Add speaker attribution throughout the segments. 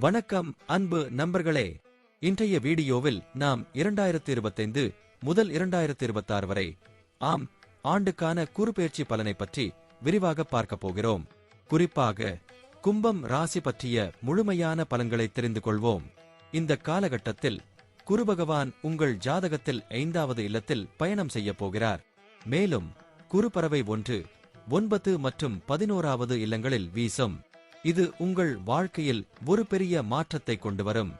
Speaker 1: வணக்கம் அன்பு நண்பர்களே. இன்றைய வீடியோவில் நாம் இரண்டாயிரத்தி இருபத்தைந்து முதல் இரண்டாயிரத்தி இருபத்தாறு வரை ஆம் ஆண்டுக்கான குறுபெயர்ச்சி பலனை பற்றி விரிவாக பார்க்க போகிறோம். குறிப்பாக கும்பம் ராசி பற்றிய முழுமையான பலன்களை தெரிந்து கொள்வோம். இந்த காலகட்டத்தில் குரு பகவான் உங்கள் ஜாதகத்தில் ஐந்தாவது இல்லத்தில் பயணம் செய்யப் போகிறார். மேலும் குரு பறவை ஒன்று ஒன்பது மற்றும் பதினோராவது இல்லங்களில் வீசும். இது உங்கள் வாழ்க்கையில் ஒரு பெரிய மாற்றத்தை கொண்டு வரும்.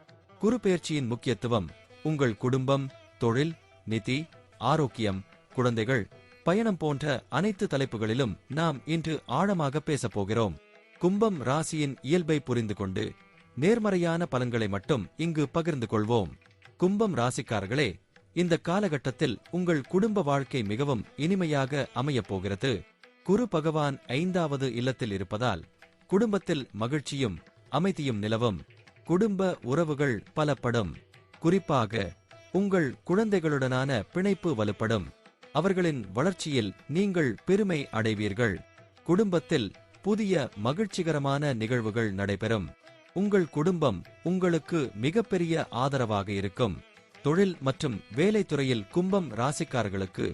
Speaker 1: குருபெயர்ச்சியின் முக்கியத்துவம் உங்கள் குடும்பம் தொழில் நிதி ஆரோக்கியம் குழந்தைகள் பயணம் போன்ற அனைத்து தலைப்புகளிலும் நாம் இன்று ஆழமாக பேசப் போகிறோம். கும்பம் ராசியின் இயல்பை புரிந்து கொண்டு நேர்மறையான பலன்களை மட்டும் இங்கு பகிர்ந்து கொள்வோம். கும்பம் ராசிக்காரர்களே இந்த காலகட்டத்தில் உங்கள் குடும்ப வாழ்க்கை மிகவும் இனிமையாக அமையப் போகிறது. குரு பகவான் ஐந்தாவது இல்லத்தில் இருப்பதால் குடும்பத்தில் மகிழ்ச்சியும் அமைதியும் நிலவும். குடும்ப உறவுகள் பலப்படும். குறிப்பாக உங்கள் குழந்தைகளுடனான பிணைப்பு வலுப்படும். அவர்களின் வளர்ச்சியில் நீங்கள் பெருமை அடைவீர்கள். குடும்பத்தில் புதிய மகிழ்ச்சிகரமான நிகழ்வுகள் நடைபெறும். உங்கள் குடும்பம் உங்களுக்கு மிகப்பெரிய ஆதரவாக இருக்கும். தொழில் மற்றும் வேலைத்துறையில் கும்பம் ராசிக்காரர்களுக்கு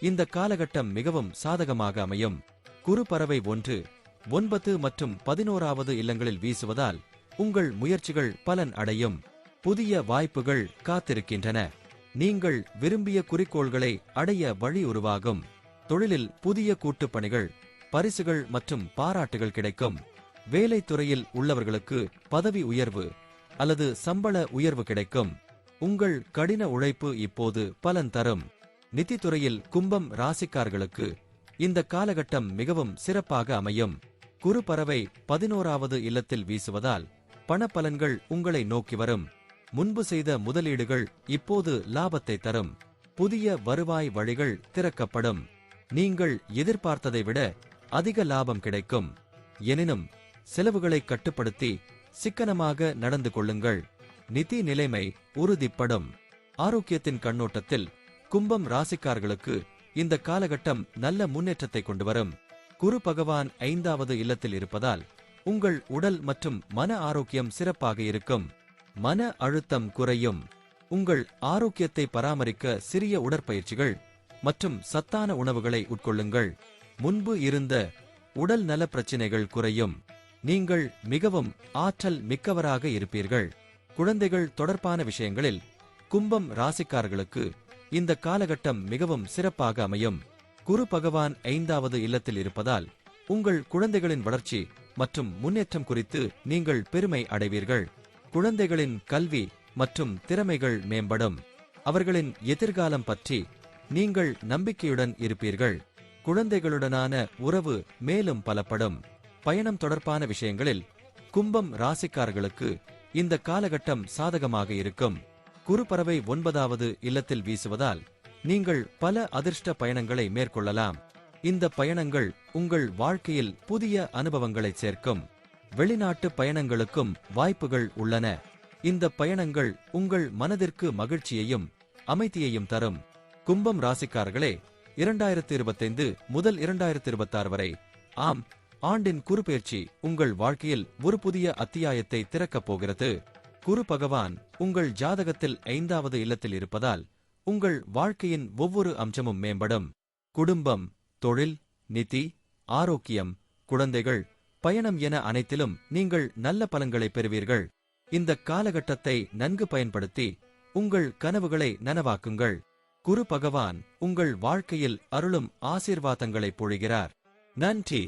Speaker 1: இந்த காலகட்டம் மிகவும் சாதகமாக அமையும். குறு பறவை ஒன்று ஒன்பது மற்றும் பதினோராவது இல்லங்களில் வீசுவதால் உங்கள் முயற்சிகள் பலன் அடையும். புதிய வாய்ப்புகள் காத்திருக்கின்றன. நீங்கள் விரும்பிய குறிக்கோள்களை அடைய வழி உருவாகும். தொழிலில் புதிய கூட்டுப்பணிகள் பரிசுகள் மற்றும் பாராட்டுகள் கிடைக்கும். வேலைத்துறையில் உள்ளவர்களுக்கு பதவி உயர்வு அல்லது சம்பள உயர்வு கிடைக்கும். உங்கள் கடின உழைப்பு இப்போது பலன் தரும். நிதித்துறையில் கும்பம் ராசிக்கார்களுக்கு இந்த காலகட்டம் மிகவும் சிறப்பாக அமையும். குறுபறவை பதினோராவது இல்லத்தில் வீசுவதால் பணப்பலன்கள் உங்களை நோக்கி வரும். முன்பு செய்த முதலீடுகள் இப்போது லாபத்தை தரும். புதிய வருவாய் வழிகள் திறக்கப்படும். நீங்கள் எதிர்பார்த்ததை விட அதிக லாபம் கிடைக்கும். எனினும் செலவுகளை கட்டுப்படுத்தி சிக்கனமாக நடந்து கொள்ளுங்கள். நிதி நிலைமை உறுதிப்படும். ஆரோக்கியத்தின் கண்ணோட்டத்தில் கும்பம் ராசிக்கார்களுக்கு இந்த காலகட்டம் நல்ல முன்னேற்றத்தை கொண்டு வரும். குரு பகவான் ஐந்தாவது இல்லத்தில் இருப்பதால் உங்கள் உடல் மற்றும் மன ஆரோக்கியம் சிறப்பாக இருக்கும். மன அழுத்தம் குறையும். உங்கள் ஆரோக்கியத்தை பராமரிக்க சிறிய உடற்பயிற்சிகள் மற்றும் சத்தான உணவுகளை உட்கொள்ளுங்கள். முன்பு இருந்த உடல் நல பிரச்சினைகள் குறையும். நீங்கள் மிகவும் ஆற்றல் மிக்கவராக இருப்பீர்கள். குழந்தைகள் தொடர்பான விஷயங்களில் கும்பம் ராசிக்காரர்களுக்கு இந்த காலகட்டம் மிகவும் சிறப்பாக அமையும். குரு பகவான் ஐந்தாவது இல்லத்தில் இருப்பதால் உங்கள் குழந்தைகளின் வளர்ச்சி மற்றும் முன்னேற்றம் குறித்து நீங்கள் பெருமை அடைவீர்கள். குழந்தைகளின் கல்வி மற்றும் திறமைகள் மேம்படும். அவர்களின் எதிர்காலம் பற்றி நீங்கள் நம்பிக்கையுடன் இருப்பீர்கள். குழந்தைகளுடனான உறவு மேலும் பலப்படும். பயணம் தொடர்பான விஷயங்களில் கும்பம் ராசிக்காரர்களுக்கு இந்த காலகட்டம் சாதகமாக இருக்கும். குறுப்பறவை ஒன்பதாவது இல்லத்தில் வீசுவதால் நீங்கள் பல அதிர்ஷ்ட பயணங்களை மேற்கொள்ளலாம். இந்த பயணங்கள் உங்கள் வாழ்க்கையில் புதிய அனுபவங்களை சேர்க்கும். வெளிநாட்டு பயணங்களுக்கும் வாய்ப்புகள் உள்ளன. இந்த பயணங்கள் உங்கள் மனதிற்கு மகிழ்ச்சியையும் அமைதியையும் தரும். கும்பம் ராசிக்காரர்களே இரண்டாயிரத்தி இருபத்தைந்து முதல் இரண்டாயிரத்தி இருபத்தாறு வரை. ஆம் ஆண்டின் குறுபெயர்ச்சி உங்கள் வாழ்க்கையில் ஒரு புதிய அத்தியாயத்தை திறக்கப் போகிறது. குரு பகவான் உங்கள் ஜாதகத்தில் ஐந்தாவது இல்லத்தில் இருப்பதால் உங்கள் வாழ்க்கையின் ஒவ்வொரு அம்சமும் மேம்படும். குடும்பம் தொழில் நிதி ஆரோக்கியம் குழந்தைகள் பயணம் என அனைத்திலும் நீங்கள் நல்ல பலன்களை பெறுவீர்கள். இந்த காலகட்டத்தை நன்கு பயன்படுத்தி உங்கள் கனவுகளை நனவாக்குங்கள். குரு பகவான் உங்கள் வாழ்க்கையில் அருளும் ஆசீர்வாதங்களை பொழிகிறார். நன்றி!